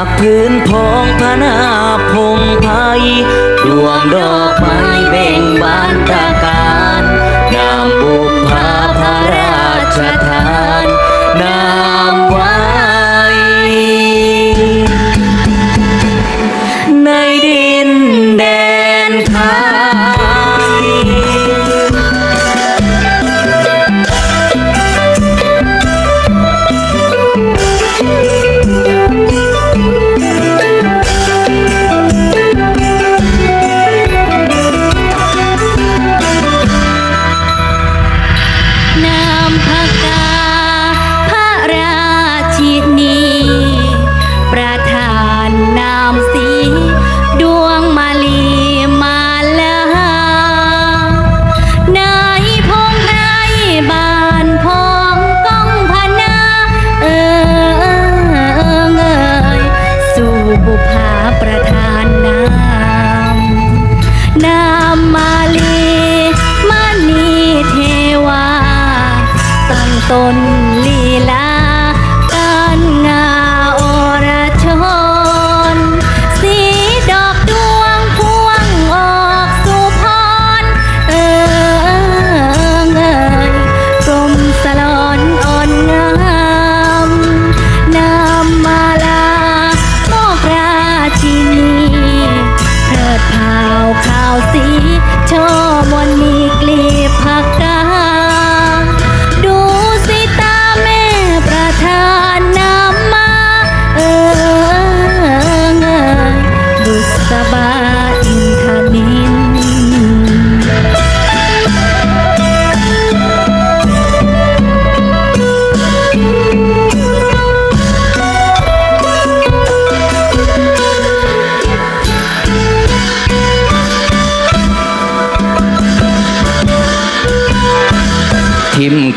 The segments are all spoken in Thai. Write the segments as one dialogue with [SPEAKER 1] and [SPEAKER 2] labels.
[SPEAKER 1] ากพื้นพองพนาพงไพรดวงดอกไม้เบ่งบาน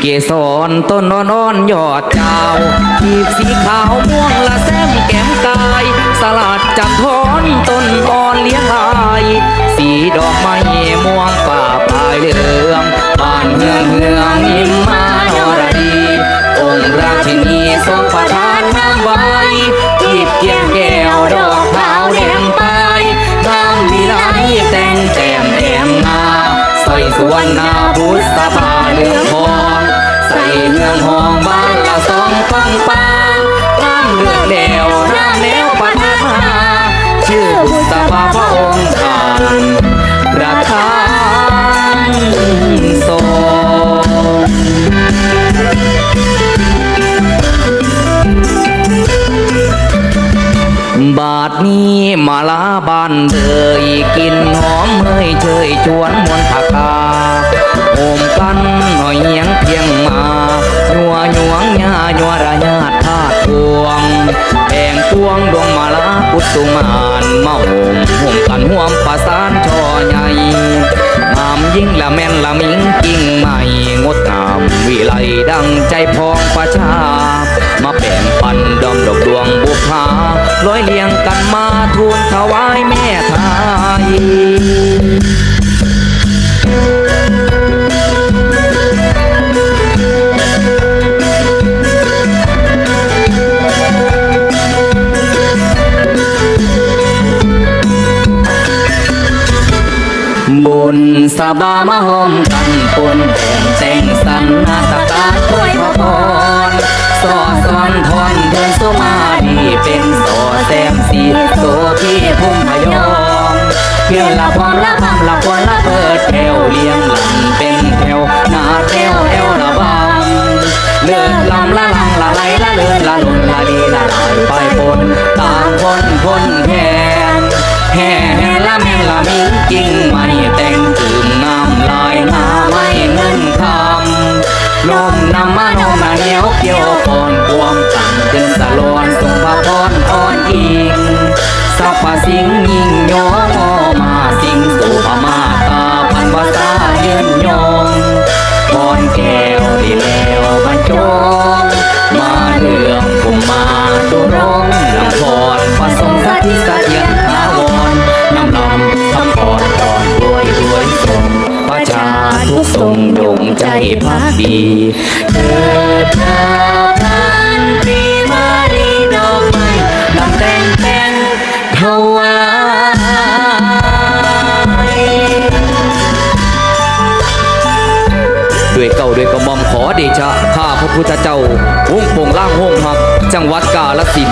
[SPEAKER 2] เกสรต้นอ่อน
[SPEAKER 1] อ่อนยอดเจ้าทีบสีขาวม่วงละแซมแก้มกาย สลัดจากทอนต้นอ่อนเลี้ยงลาย สีดอกไม้ม่วงฝ่าปลายเหลืองบานเฮืองเฮืองยิ้มมานรดี องค์ราชินีทรงประทานน้ำไว้ทีบเกียงแก้วดอกขาวแดงไปงามวิไลแต่งแต้มแอมงาใส่สวนนาพุทธภา เลือดแดวน้ำแนวปัทมาชื่อพุทธภาพระองค์ท่านประธานทรงบาทนี้มาลาบานเดยกินหอมเฮยเชยชวน แบ่งพวงดวงมาลากุสุมานมาโหมห่มกันห่วมประสานช่อใหญ่งามยิ่งละแม่นละมิงกิ่งใหม่งดงามวิไลดังใจพองประชา มาแบ่งปันดอมดอกดวงบุพาร้อยเลียงกันมาทูลถวายแม่ไทย บามาหอมกันปนแบ่งแต่งสรรนาตกาถ้วยพระพรสอสอนทอนเดินสุมาดีเป็นโสแซมสีโสพี่พุ่มพยอมเพียงละพรละพำละควรละเปิดแถวเลี้ยงหลังเป็นแถวหน้าแถวแอวละบำเลื่อนลำละลังละไหลละเลื่อนละลุนละดีละลายไปปนต่างคนคนแแม่ละมิงจริงไม่แต่งตื่มงามลอยมาไม่เงินคำลมนำมาโนมาเหนียวเกี่ยวก่อนความจังจึงสะลอนส่งพระพรอ่อนอิง พักดีเกิานปีมารีดอกไม้ลำแต่งเป็นถวา
[SPEAKER 3] ด้วยเก่าด้วยกระมอมขอเดชะข้าพระพุทธเจ้าวงโปงล่างวงหัก จังหวัดกาลสิน